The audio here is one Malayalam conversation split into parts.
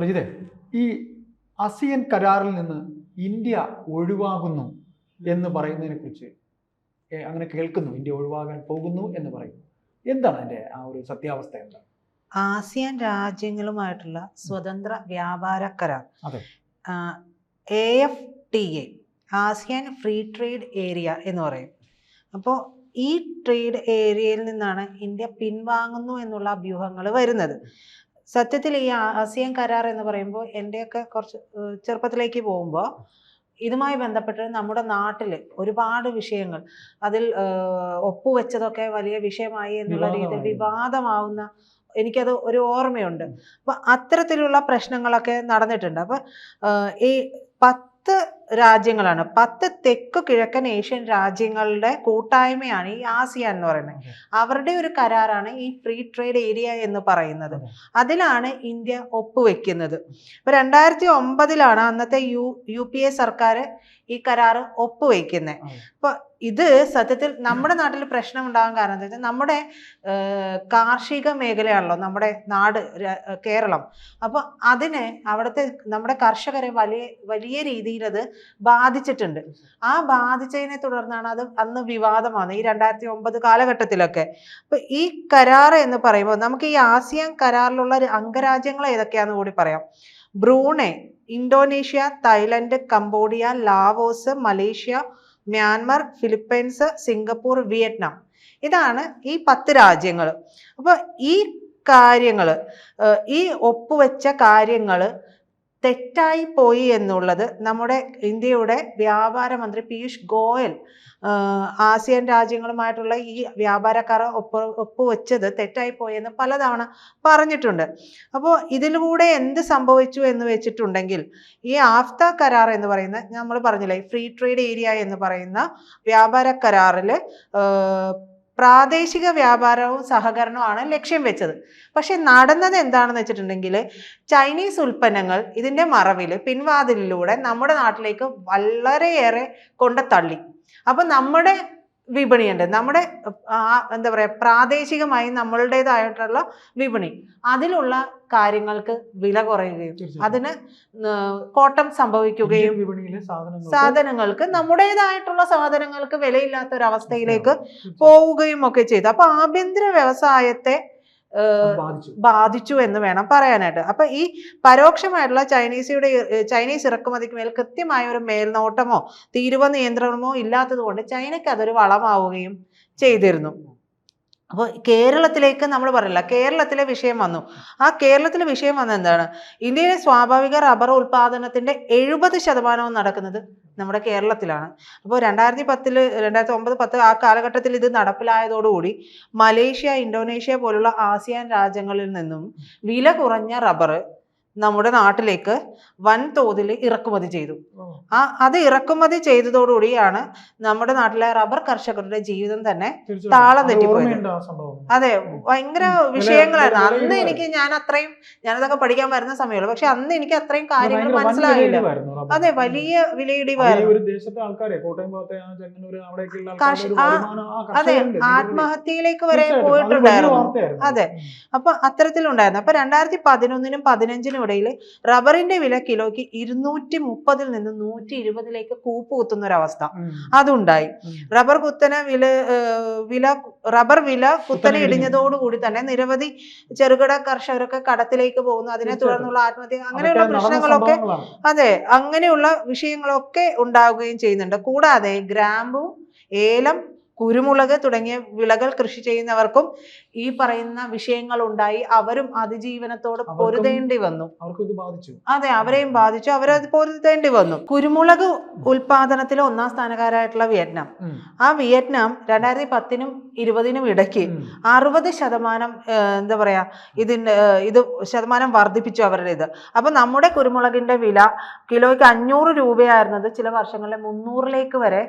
പ്രജിതെ ഈ അസിയൻ കരാറിൽ നിന്ന് ഇന്ത്യ ഒഴിവാകുന്നു എന്ന് പറയുന്നതിനെ കുറിച്ച് അങ്ങനെ കേൾക്കുന്നു. ഇന്ത്യ ഒഴിവാകാൻ പോകുന്നു എന്ന് പറയുന്നു. എന്താണ് അതിന്റെ ആ ഒരു സത്യാവസ്ഥ എന്താ ആസിയാൻ രാജ്യങ്ങളുമായിട്ടുള്ള സ്വതന്ത്ര വ്യാപാര കരാർ. A F T A ASEAN free trade area എന്ന് പറയും. അപ്പോൾ ഈ ട്രേഡ് ഏരിയയിൽ നിന്നാണ് ഇന്ത്യ പിൻവാങ്ങുന്നു എന്നുള്ള അഭ്യൂഹങ്ങൾ വരുന്നത്. സത്യത്തിൽ ഈ ആസിയൻ കരാർ എന്ന് പറയുമ്പോൾ എന്റെയൊക്കെ കുറച്ച് ചെറുപ്പത്തിലേക്ക് പോകുമ്പോൾ ഇതുമായി ബന്ധപ്പെട്ട് നമ്മുടെ നാട്ടിൽ ഒരുപാട് വിഷയങ്ങൾ അതിൽ ഒപ്പുവെച്ചതൊക്കെ വലിയ വിഷയമായി എന്നുള്ള രീതിയിൽ വിവാദമാവുന്ന എനിക്കത് ഒരു ഓർമ്മയുണ്ട്. അപ്പം അത്തരത്തിലുള്ള പ്രശ്നങ്ങളൊക്കെ നടന്നിട്ടുണ്ട്. അപ്പം ഈ പത്ത് രാജ്യങ്ങളാണ്. പത്ത് തെക്ക് കിഴക്കൻ ഏഷ്യൻ രാജ്യങ്ങളുടെ കൂട്ടായ്മയാണ് ഈ ആസിയാൻ എന്ന് പറയുന്നത്. അവരുടെ ഒരു കരാറാണ് ഈ ഫ്രീ ട്രേഡ് ഏരിയ എന്ന് പറയുന്നത്. അതിലാണ് ഇന്ത്യ ഒപ്പുവെക്കുന്നത്. ഇപ്പൊ രണ്ടായിരത്തി ഒമ്പതിലാണ് അന്നത്തെ യു യു പി എ സർക്കാർ ഈ കരാറ് ഒപ്പുവെക്കുന്നത്. അപ്പൊ ഇത് സത്യത്തിൽ നമ്മുടെ നാട്ടിൽ പ്രശ്നം ഉണ്ടാകാൻ കാരണം എന്താ വെച്ചാൽ നമ്മുടെ കാർഷിക മേഖലയാണല്ലോ നമ്മുടെ നാട് കേരളം. അപ്പോൾ അതിനെ അവിടുത്തെ നമ്മുടെ കർഷകരെ വലിയ വലിയ രീതിയിൽ അത് ബാധിച്ചിട്ടുണ്ട്. ആ ബാധിച്ചതിനെ തുടർന്നാണ് അത് അന്ന് വിവാദമാണ് ഈ രണ്ടായിരത്തി ഒമ്പത് കാലഘട്ടത്തിലൊക്കെ. അപ്പൊ ഈ കരാർ എന്ന് പറയുമ്പോൾ നമുക്ക് ഈ ആസിയാൻ കരാറിലുള്ള അംഗരാജ്യങ്ങൾ ഏതൊക്കെയാന്ന് കൂടി പറയാം. Brunei Indonesia Thailand Cambodia Laos Malaysia Myanmar Philippines Singapore Vietnam. ഇതാണ് ഈ പത്ത് രാജ്യങ്ങൾ. അപ്പോൾ ഈ കാര്യങ്ങൾ ഈ ഒപ്പുവെച്ച കാര്യങ്ങൾ തെറ്റായി പോയി എന്നുള്ളത് നമ്മുടെ ഇന്ത്യയുടെ വ്യാപാര മന്ത്രി പീയൂഷ് ഗോയൽ ആസിയൻ രാജ്യങ്ങളുമായിട്ടുള്ള ഈ വ്യാപാരക്കാർ ഒപ്പ് ഒപ്പുവെച്ചത് തെറ്റായി പോയെന്ന് പലതവണ പറഞ്ഞിട്ടുണ്ട്. അപ്പോൾ ഇതിലൂടെ എന്ത് സംഭവിച്ചു എന്ന് വെച്ചിട്ടുണ്ടെങ്കിൽ ഈ ആഫ്ത കരാർ എന്ന് പറയുന്ന നമ്മൾ പറഞ്ഞില്ലേ ഫ്രീ ട്രേഡ് ഏരിയ എന്ന് പറയുന്ന വ്യാപാര കരാറിൽ പ്രാദേശിക വ്യാപാരവും സഹകരണവുമാണ് ലക്ഷ്യം വെച്ചത്. പക്ഷെ നടന്നത് എന്താണെന്ന് വെച്ചിട്ടുണ്ടെങ്കിൽ ചൈനീസ് ഉൽപ്പന്നങ്ങൾ ഇതിന്റെ മറവിൽ പിൻവാതിലിലൂടെ നമ്മുടെ നാട്ടിലേക്ക് വളരെയേറെ കൊണ്ട് തള്ളി അപ്പം നമ്മുടെ വിപണിയുണ്ട് നമ്മുടെ എന്താ പറയുക പ്രാദേശികമായി നമ്മളുടേതായിട്ടുള്ള വിപണി. അതിലുള്ള കാര്യങ്ങൾക്ക് വില കുറയുകയും. അതിന് കോട്ടം സംഭവിക്കുകയും സാധനങ്ങൾക്ക് നമ്മുടേതായിട്ടുള്ള സാധനങ്ങൾക്ക് വിലയില്ലാത്ത ഒരു അവസ്ഥയിലേക്ക് പോവുകയും ഒക്കെ ചെയ്തു. അപ്പൊ ആഭ്യന്തര വ്യവസായത്തെ ബാധിച്ചു. എന്ന് വേണം പറയാനായിട്ട്. അപ്പൊ ഈ പരോക്ഷമായിട്ടുള്ള ചൈനീസിയുടെ ചൈനീസ് ഇറക്കുമതിക്ക് മേൽ കൃത്യമായ ഒരു മേൽനോട്ടമോ തീരുവ നിയന്ത്രണമോ ഇല്ലാത്തത് കൊണ്ട് ചൈനയ്ക്ക് അതൊരു വളമാവുകയും ചെയ്തിരുന്നു. അപ്പോൾ കേരളത്തിലേക്ക് നമ്മൾ പറയില്ല. കേരളത്തിലെ വിഷയം വന്നു. ആ കേരളത്തിലെ വിഷയം വന്നത് എന്താണ്? ഇന്ത്യയിലെ സ്വാഭാവിക റബ്ബർ ഉൽപാദനത്തിന്റെ എഴുപത് ശതമാനവും നടക്കുന്നത് നമ്മുടെ കേരളത്തിലാണ്. അപ്പോൾ രണ്ടായിരത്തി പത്തിൽ രണ്ടായിരത്തി ഒമ്പത് പത്ത് ആ കാലഘട്ടത്തിൽ ഇത് നടപ്പിലായതോടുകൂടി മലേഷ്യ ഇന്തോനേഷ്യ പോലുള്ള ആസിയാൻ രാജ്യങ്ങളിൽ നിന്നും വില കുറഞ്ഞ റബ്ബർ നമ്മുടെ നാട്ടിലേക്ക് വൻതോതിൽ ഇറക്കുമതി ചെയ്തു. ആ അത് ഇറക്കുമതി ചെയ്തതോടുകൂടിയാണ് നമ്മുടെ നാട്ടിലെ റബ്ബർ കർഷകരുടെ ജീവിതം തന്നെ താളം തെറ്റിപ്പോയത്. അതെ ഭയങ്കര വിഷയങ്ങളായിരുന്നു. അന്ന് എനിക്ക് ഞാൻ അത്രയും ഞാനതൊക്കെ പഠിക്കാൻ വരുന്ന സമയമുള്ളൂ. പക്ഷെ അന്ന് എനിക്ക് അത്രയും കാര്യങ്ങൾ മനസ്സിലായില്ല. അതെ വലിയ വിലയിടിവായിരുന്നു. അതെ ആത്മഹത്യയിലേക്ക് വരെ പോയിട്ടുണ്ടായിരുന്നു. അതെ. അപ്പൊ അത്തരത്തിലുണ്ടായിരുന്നു. അപ്പൊ രണ്ടായിരത്തി പതിനൊന്നിനും പതിനഞ്ചിനും ഇടയിൽ റബ്ബറിന്റെ വില കിലോയ്ക്ക് ഇരുന്നൂറ്റി മുപ്പതിൽ നിന്ന് നൂറ്റി ഇരുപതിലേക്ക് കൂപ്പ് കുത്തുന്ന ഒരു അവസ്ഥ അതുണ്ടായി. റബ്ബർ കുത്തനെ വില വില റബ്ബർ വില കുത്തനെ. ഇടിഞ്ഞതോടുകൂടി തന്നെ നിരവധി ചെറുകിട കർഷകരൊക്കെ കടത്തിലേക്ക് പോകുന്നു അതിനെ. തുടർന്നുള്ള ആത്മഹത്യ അങ്ങനെയുള്ള പ്രശ്നങ്ങളൊക്കെ. അതെ അങ്ങനെയുള്ള വിഷയങ്ങളൊക്കെ ഉണ്ടാവുകയും ചെയ്യുന്നുണ്ട് കൂടാതെ ഗ്രാമ്പു ഏലം കുരുമുളക് തുടങ്ങിയ വിളകൾ കൃഷി ചെയ്യുന്നവർക്കും ഈ പറയുന്ന വിഷയങ്ങൾ ഉണ്ടായി അവരും അതിജീവനത്തോട് പൊരുതേണ്ടി വന്നു. അതെ അവരെയും ബാധിച്ചു. അവരത് പൊരുതേണ്ടി വന്നു. കുരുമുളക് ഉൽപാദനത്തിൽ ഒന്നാം സ്ഥാനക്കാരായിട്ടുള്ള വിയറ്റ്നാം. ആ വിയറ്റ്നാം രണ്ടായിരത്തി പത്തിനും ഇരുപതിനും ഇടയ്ക്ക്. അറുപത് ശതമാനം എന്താ പറയാ ഇതിന്റെ ഇത് ശതമാനം വർദ്ധിപ്പിച്ചു അവരുടെ ഇത് അപ്പൊ നമ്മുടെ കുരുമുളകിന്റെ വില കിലോയ്ക്ക് അഞ്ഞൂറ് രൂപയായിരുന്നത് ചില വർഷങ്ങളിലെ മുന്നൂറിലേക്ക് വരെ.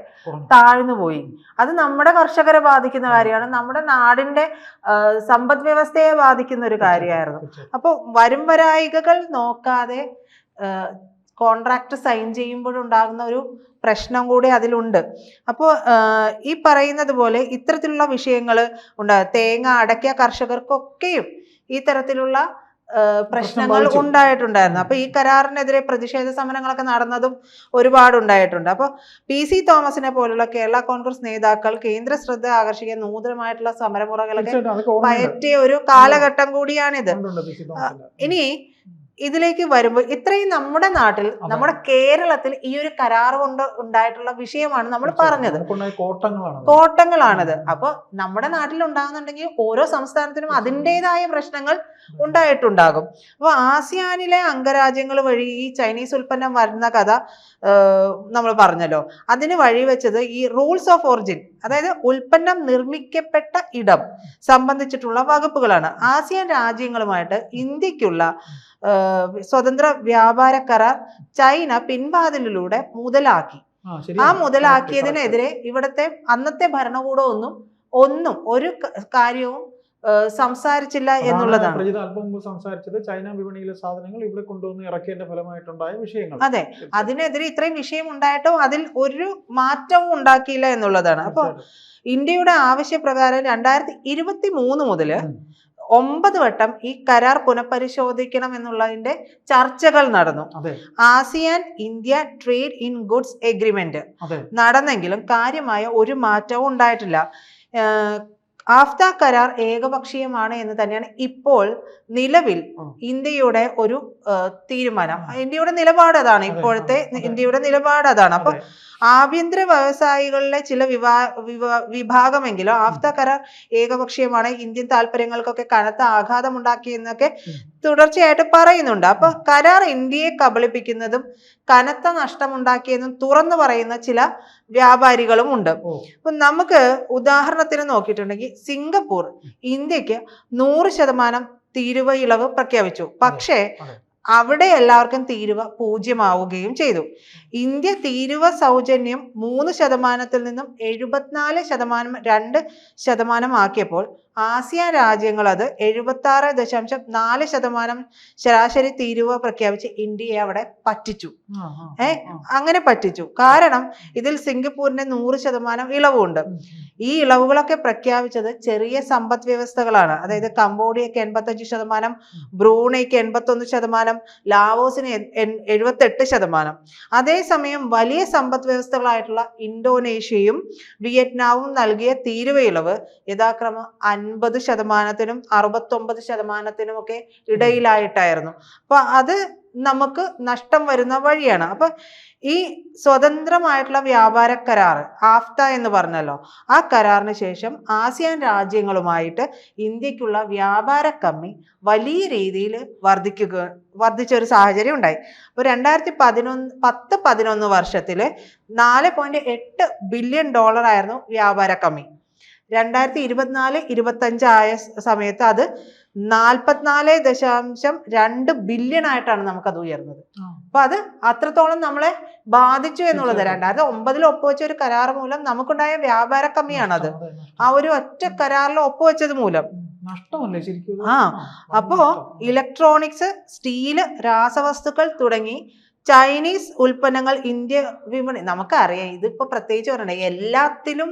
താഴ്ന്നു പോയി. അത് നമ്മുടെ കർഷകരെ ബാധിക്കുന്ന കാര്യമാണ്. നമ്മുടെ നാടിന്റെ സമ്പദ് വ്യവസ്ഥയെ ബാധിക്കുന്ന ഒരു കാര്യമായിരുന്നു. അപ്പൊ അപ്പോൾ വരും വരായികകൾ നോക്കാതെ കോൺട്രാക്ട് സൈൻ ചെയ്യുമ്പോഴുണ്ടാകുന്ന ഒരു പ്രശ്നം കൂടി അതിലുണ്ട്. അപ്പോൾ ഈ പറയുന്നത് പോലെ ഇത്തരത്തിലുള്ള വിഷയങ്ങൾ ഉണ്ട് തേങ്ങ അടയ്ക്ക കർഷകർക്കൊക്കെയും ഈ തരത്തിലുള്ള പ്രശ്നങ്ങൾ. ഉണ്ടായിട്ടുണ്ടായിരുന്നു. അപ്പൊ ഈ കരാറിനെതിരെ പ്രതിഷേധ സമരങ്ങളൊക്കെ നടന്നതും ഒരുപാട് ഉണ്ടായിട്ടുണ്ട്. അപ്പൊ പി സി തോമസിനെ പോലുള്ള കേരള കോൺഗ്രസ് നേതാക്കൾ കേന്ദ്ര ശ്രദ്ധ ആകർഷിക്കാൻ നൂതനമായിട്ടുള്ള സമരമുറകളൊക്കെ പയറ്റിയ ഒരു കാലഘട്ടം കൂടിയാണിത്. ഇനി ഇതിലേക്ക് വരുമ്പോൾ ഇത്രയും നമ്മുടെ നാട്ടിൽ നമ്മുടെ കേരളത്തിൽ ഈ ഒരു കരാർ കൊണ്ട് ഉണ്ടായിട്ടുള്ള വിഷയമാണ് നമ്മൾ പറഞ്ഞത്. കോട്ടങ്ങളാണത്. കോട്ടങ്ങളാണ് അത്. അപ്പൊ നമ്മുടെ നാട്ടിൽ ഉണ്ടാകുന്നുണ്ടെങ്കിൽ ഓരോ സംസ്ഥാനത്തിനും അതിന്റെതായ പ്രശ്നങ്ങൾ ഉണ്ടായിട്ടുണ്ടാകും. അപ്പോൾ ആസിയാനിലെ അംഗരാജ്യങ്ങൾ വഴി ഈ ചൈനീസ് ഉൽപ്പന്നം വരുന്ന കഥ നമ്മൾ പറഞ്ഞല്ലോ. അതിന് വഴിവെച്ചത് ഈ റൂൾസ് ഓഫ് ഒറിജിൻ അതായത് ഉൽപ്പന്നം നിർമ്മിക്കപ്പെട്ട ഇടം സംബന്ധിച്ചിട്ടുള്ള വകുപ്പുകളാണ്. ആസിയാൻ രാജ്യങ്ങളുമായിട്ട് ഇന്ത്യക്കുള്ള സ്വതന്ത്ര വ്യാപാര കരാർ ചൈന പിൻവാതിലിലൂടെ മുതലാക്കി. ആ. മുതലാക്കിയതിനെതിരെ ഇവിടുത്തെ അന്നത്തെ ഭരണകൂടമൊന്നും ഒന്നും ഒരു കാര്യവും സംസാരിച്ചില്ല എന്നുള്ളതാണ്. അല്പം മുമ്പ് സംസാരിച്ചത്. ചൈന വിപണിയിലെ സാധനങ്ങൾ ഇവിടെ കൊണ്ടുവന്ന് ഇറക്കിയതിന്റെ ഫലമായിട്ടുണ്ടായ വിഷയങ്ങൾ. അതെ. അതിനെതിരെ ഇത്രയും വിഷയം ഉണ്ടായിട്ടും അതിൽ ഒരു മാറ്റവും ഉണ്ടാക്കിയില്ല എന്നുള്ളതാണ്. അപ്പൊ തീർച്ചയായിട്ടും. ഇന്ത്യയുടെ ആവശ്യപ്രകാരം രണ്ടായിരത്തി ഇരുപത്തി മൂന്ന് മുതൽ ഒമ്പത് വട്ടം ഈ കരാർ പുനഃപരിശോധിക്കണം എന്നുള്ളതിന്റെ ചർച്ചകൾ നടന്നു. ASEAN India trade in goods agreement നടന്നെങ്കിലും കാര്യമായ ഒരു മാറ്റവും ഉണ്ടായിട്ടില്ല. ആഫ്ത കരാർ ഏകപക്ഷീയമാണ് എന്ന് തന്നെയാണ് ഇപ്പോൾ നിലവിൽ ഇന്ത്യയുടെ ഒരു തീരുമാനം. ഇന്ത്യയുടെ നിലപാട് അതാണ് ഇപ്പോഴത്തെ ഇന്ത്യയുടെ നിലപാട് അതാണ്. അപ്പൊ. ആഭ്യന്തര വ്യവസായികളിലെ ചില വിഭാ വിഭാ- വിഭാഗമെങ്കിലും ആഫ്ത കരാർ ഏകപക്ഷീയമാണ് ഇന്ത്യൻ താല്പര്യങ്ങൾക്കൊക്കെ കനത്ത ആഘാതമുണ്ടാക്കിയെന്നൊക്കെ ഉണ്ടാക്കിയെന്നൊക്കെ തുടർച്ചയായിട്ട് പറയുന്നുണ്ട്. അപ്പൊ കരാർ ഇന്ത്യയെ കബളിപ്പിക്കുന്നതും കനത്ത നഷ്ടമുണ്ടാക്കിയെന്നും തുറന്നു പറയുന്ന ചില വ്യാപാരികളും ഉണ്ട്. അപ്പൊ നമുക്ക് ഉദാഹരണത്തിന് നോക്കിയിട്ടുണ്ടെങ്കിൽ സിംഗപ്പൂർ ഇന്ത്യയ്ക്ക് നൂറ് ശതമാനം തീരുവ ഇളവ് പ്രഖ്യാപിച്ചു. പക്ഷേ. അവിടെ എല്ലാവർക്കും തീരുവ പൂജ്യമാവുകയും ചെയ്തു. ഇന്ത്യ തീരുവ സൗജന്യം മൂന്ന് ശതമാനത്തിൽ നിന്നും എഴുപത്തിനാല് ശതമാനം രണ്ട് ശതമാനം ആക്കിയപ്പോൾ ആസിയാൻ രാജ്യങ്ങൾ അത് എഴുപത്തി ആറ് ദശാംശം നാല് ശതമാനം ശരാശരി തീരുവ പ്രഖ്യാപിച്ച് ഇന്ത്യയെ അവിടെ പറ്റിച്ചു. ഏ? അങ്ങനെ പറ്റിച്ചു. കാരണം ഇതിൽ സിംഗപ്പൂരിന് നൂറ് ശതമാനം ഇളവുണ്ട്. ഈ ഇളവുകളൊക്കെ പ്രഖ്യാപിച്ചത് ചെറിയ സമ്പദ് വ്യവസ്ഥകളാണ്. അതായത് കംബോഡിയക്ക് എൺപത്തഞ്ച് ശതമാനം ബ്രൂണൈക്ക് എൺപത്തൊന്ന് ശതമാനം ലാവോസിന് എഴുപത്തെട്ട് ശതമാനം. അതേസമയം വലിയ സമ്പദ് വ്യവസ്ഥകളായിട്ടുള്ള ഇന്തോനേഷ്യയും വിയറ്റ്നാമും നൽകിയ തീരുവ ഇളവ് യഥാക്രമം അൻപത് ശതമാനത്തിനും അറുപത്തൊമ്പത് ശതമാനത്തിനും ഒക്കെ ഇടയിലായിട്ടായിരുന്നു. അപ്പൊ അത് നമുക്ക് നഷ്ടം വരുന്ന വഴിയാണ്. അപ്പൊ ഈ സ്വതന്ത്രമായിട്ടുള്ള വ്യാപാര കരാർ ആഫ്ത എന്ന് പറഞ്ഞല്ലോ ആ കരാറിന് ശേഷം ആസിയാൻ രാജ്യങ്ങളുമായിട്ട് ഇന്ത്യക്കുള്ള വ്യാപാര കമ്മി വലിയ രീതിയിൽ വർദ്ധിക്കുക വർദ്ധിച്ച ഒരു സാഹചര്യം ഉണ്ടായി. അപ്പോൾ രണ്ടായിരത്തി പതിനൊന്ന് പത്ത് പതിനൊന്ന് വർഷത്തിൽ നാല് പോയിന്റ് എട്ട് ബില്യൺ ഡോളർ ആയിരുന്നു വ്യാപാര കമ്മി. രണ്ടായിരത്തി ഇരുപത്തിനാല് ഇരുപത്തഞ്ച് ആയ സമയത്ത് അത് നാൽപ്പത്തിനാല് ദശാംശം രണ്ട് ബില്യൺ ആയിട്ടാണ് നമുക്കത് ഉയർന്നത്. അപ്പൊ അത് അത്രത്തോളം നമ്മളെ ബാധിച്ചു എന്നുള്ളത്. രണ്ടായിരത്തി ഒമ്പതിൽ ഒപ്പുവെച്ച ഒരു കരാർ മൂലം നമുക്കുണ്ടായ വ്യാപാര കമ്മിയാണത്. ആ ഒരു ഒറ്റ കരാറിൽ ഒപ്പുവെച്ചത് മൂലം നഷ്ടമല്ലേ ശരിക്കും ആ, അപ്പോ ഇലക്ട്രോണിക്സ് സ്റ്റീൽ രാസവസ്തുക്കൾ തുടങ്ങി ചൈനീസ് ഉൽപ്പന്നങ്ങൾ ഇന്ത്യ വിപണി നമുക്കറിയാം. ഇതിപ്പോ പ്രത്യേകിച്ച് പറയണേ എല്ലാത്തിലും.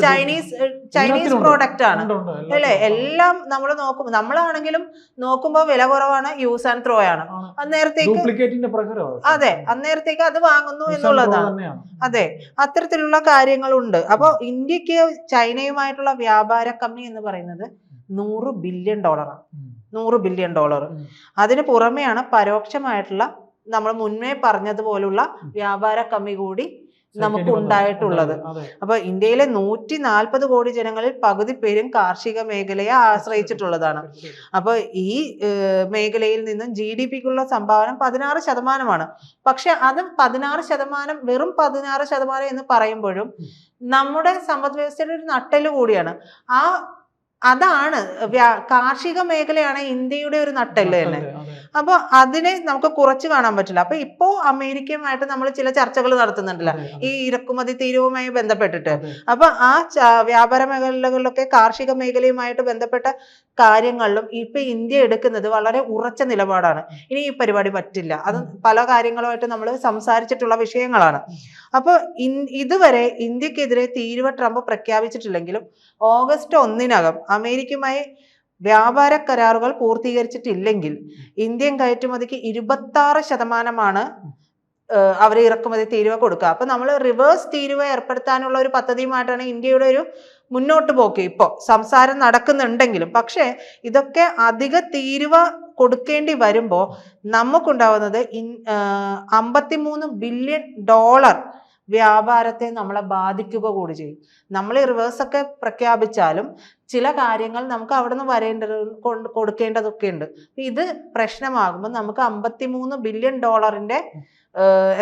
ചൈനീസ് ചൈനീസ് പ്രോഡക്റ്റ് ആണ്. അല്ലേ? എല്ലാം നമ്മൾ നോക്കും നമ്മളാണെങ്കിലും നോക്കുമ്പോൾ വില കുറവാണ് യൂസ് ആൻഡ് ത്രോ ആണ്. അന്നേരത്തേക്ക് അതെ അന്നേരത്തേക്ക് അത് വാങ്ങുന്നു എന്നുള്ളതാണ്. അതെ അത്തരത്തിലുള്ള കാര്യങ്ങളുണ്ട്. അപ്പോൾ ഇന്ത്യയ്ക്ക് ചൈനയുമായിട്ടുള്ള വ്യാപാര കമ്മി എന്ന് പറയുന്നത് നൂറ് ബില്യൺ ഡോളറാണ്. നൂറ് ബില്യൺ ഡോളർ. അതിന് പുറമെയാണ് പരോക്ഷമായിട്ടുള്ള നമ്മൾ മുന്നേ പറഞ്ഞതുപോലുള്ള വ്യാപാര കമ്മി കൂടി നമുക്ക്. ഉണ്ടായിട്ടുള്ളത് അപ്പൊ ഇന്ത്യയിലെ നൂറ്റി നാൽപ്പത് കോടി ജനങ്ങളിൽ പകുതി പേരും കാർഷിക മേഖലയെ ആശ്രയിച്ചിട്ടുള്ളതാണ്. അപ്പൊ ഈ മേഖലയിൽ നിന്നും ജി ഡി പിക്കുള്ള സംഭാവന പതിനാറ് ശതമാനമാണ്. പക്ഷെ അത് പതിനാറ് ശതമാനം വെറും പതിനാറ് ശതമാനം എന്ന് പറയുമ്പോഴും നമ്മുടെ സമ്പദ് വ്യവസ്ഥയുടെ ഒരു നട്ടൽ കൂടിയാണ്. ആ അതാണ് വ്യാ- കാർഷിക മേഖലയാണ് ഇന്ത്യയുടെ ഒരു നട്ടൽ തന്നെ. അപ്പൊ അതിനെ നമുക്ക് കുറച്ച് കാണാൻ പറ്റില്ല അപ്പൊ ഇപ്പോ അമേരിക്കയുമായിട്ട് നമ്മൾ ചില ചർച്ചകൾ നടത്തുന്നുണ്ടല്ലോ ഈ. ഇറക്കുമതി തീരുവുമായി ബന്ധപ്പെട്ടിട്ട്. അപ്പൊ ആ വ്യാപാര മേഖലകളിലൊക്കെ കാർഷിക മേഖലയുമായിട്ട് ബന്ധപ്പെട്ട കാര്യങ്ങളിലും ഇപ്പൊ ഇന്ത്യ എടുക്കുന്നത് വളരെ ഉറച്ച നിലപാടാണ്. ഇനി ഈ പരിപാടി പറ്റില്ല. അത് പല കാര്യങ്ങളുമായിട്ട് നമ്മൾ സംസാരിച്ചിട്ടുള്ള വിഷയങ്ങളാണ്. അപ്പൊ ഇതുവരെ ഇന്ത്യക്കെതിരെ തീരുവ ട്രംപ് പ്രഖ്യാപിച്ചിട്ടില്ലെങ്കിലും ഓഗസ്റ്റ് ഒന്നിനകം അമേരിക്കയുമായി വ്യാപാര കരാറുകൾ പൂർത്തീകരിച്ചിട്ടില്ലെങ്കിൽ ഇന്ത്യൻ കയറ്റുമതിക്ക് ഇരുപത്തി ആറ് ശതമാനമാണ് അവർ ഇറക്കുമതി തീരുവ കൊടുക്കുക അപ്പൊ നമ്മൾ റിവേഴ്സ് തീരുവ ഏർപ്പെടുത്താനുള്ള ഒരു പദ്ധതിയുമായിട്ടാണ് ഇന്ത്യയുടെ ഒരു മുന്നോട്ട് പോക്ക് ഇപ്പോൾ സംസാരം നടക്കുന്നുണ്ടെങ്കിലും. പക്ഷേ ഇതൊക്കെ അധിക തീരുവ കൊടുക്കേണ്ടി വരുമ്പോൾ നമുക്കുണ്ടാവുന്നത് അമ്പത്തിമൂന്ന് ബില്യൺ ഡോളർ വ്യാപാരത്തെ നമ്മളെ ബാധിക്കുക കൂടി ചെയ്യും. നമ്മൾ റിവേഴ്സ് ഒക്കെ പ്രഖ്യാപിച്ചാലും ചില കാര്യങ്ങൾ നമുക്ക് അവിടെ നിന്ന് വരേണ്ടത് കൊണ്ട് കൊടുക്കേണ്ടതൊക്കെ ഉണ്ട്. ഇത് പ്രശ്നമാകുമ്പോൾ നമുക്ക് അമ്പത്തിമൂന്ന് ബില്യൺ ഡോളറിന്റെ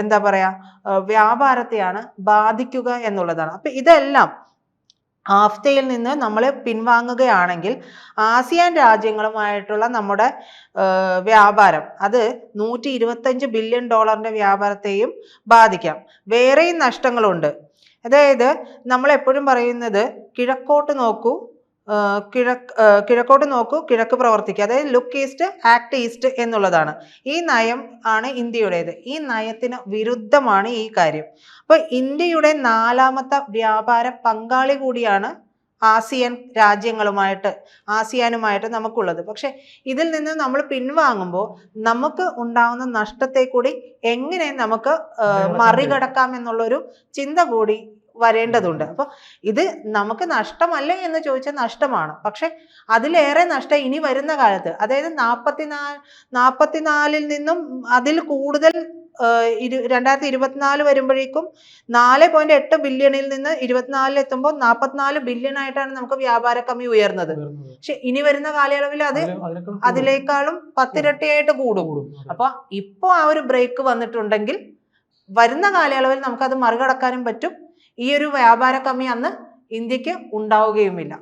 എന്താ പറയാ വ്യാപാരത്തെയാണ് ബാധിക്കുക എന്നുള്ളതാണ്. അപ്പൊ ഇതെല്ലാം ആഫ്തയിൽ നിന്ന് നമ്മൾ പിൻവാങ്ങുകയാണെങ്കിൽ ആസിയാൻ രാജ്യങ്ങളുമായിട്ടുള്ള നമ്മുടെ വ്യാപാരം അത് നൂറ്റി ഇരുപത്തഞ്ച് ബില്യൺ ഡോളറിന്റെ വ്യാപാരത്തെയും ബാധിക്കാം. വേറെയും നഷ്ടങ്ങളുണ്ട്. അതായത് നമ്മൾ എപ്പോഴും പറയുന്നത് കിഴക്കോട്ട് നോക്കൂ കിഴക്ക് കിഴക്കോട്ട് നോക്കൂ കിഴക്ക് പ്രവർത്തിക്കുക. അതായത് ലുക്ക് ഈസ്റ്റ് ആക്ട് ഈസ്റ്റ് എന്നുള്ളതാണ്. ഈ നയം ആണ് ഇന്ത്യയുടേത്. ഈ നയത്തിന് വിരുദ്ധമാണ് ഈ കാര്യം. അപ്പോൾ ഇന്ത്യയുടെ നാലാമത്തെ വ്യാപാര പങ്കാളി കൂടിയാണ് ആസിയൻ രാജ്യങ്ങളുമായിട്ട് ആസിയാനുമായിട്ട് നമുക്കുള്ളത്. പക്ഷെ ഇതിൽ നിന്ന് നമ്മൾ പിൻവാങ്ങുമ്പോൾ നമുക്ക് ഉണ്ടാകുന്ന നഷ്ടത്തെ കൂടി എങ്ങനെ നമുക്ക് മറികടക്കാം എന്നുള്ളൊരു ചിന്ത കൂടി വരേണ്ടതുണ്ട്. അപ്പോൾ ഇത് നമുക്ക് നഷ്ടമല്ലേ എന്ന് ചോദിച്ചാൽ നഷ്ടമാണ്. പക്ഷെ അതിലേറെ നഷ്ടം ഇനി വരുന്ന കാലത്ത് അതായത് നാൽപ്പത്തിനാല് നാൽപ്പത്തിനാലിൽ നിന്നും അതിൽ കൂടുതൽ ഇരു രണ്ടായിരത്തി ഇരുപത്തിനാല് വരുമ്പോഴേക്കും നാല് പോയിന്റ് എട്ട് ബില്യണിൽ നിന്ന് ഇരുപത്തിനാലിൽ എത്തുമ്പോൾ നാൽപ്പത്തിനാല് ബില്യൺ ആയിട്ടാണ് നമുക്ക് വ്യാപാര കമ്മി ഉയർന്നത്. പക്ഷെ ഇനി വരുന്ന കാലയളവിൽ അത്. അതിലേക്കാളും പത്തിരട്ടിയായിട്ട് കൂടും. അപ്പൊ ഇപ്പൊ ആ ഒരു ബ്രേക്ക് വന്നിട്ടുണ്ടെങ്കിൽ വരുന്ന കാലയളവിൽ നമുക്കത് മറികടക്കാനും പറ്റും. ഈ ഒരു വ്യാപാര കമ്മി അന്ന് ഇന്ത്യയ്ക്ക് ഉണ്ടാവുകയുമില്ല.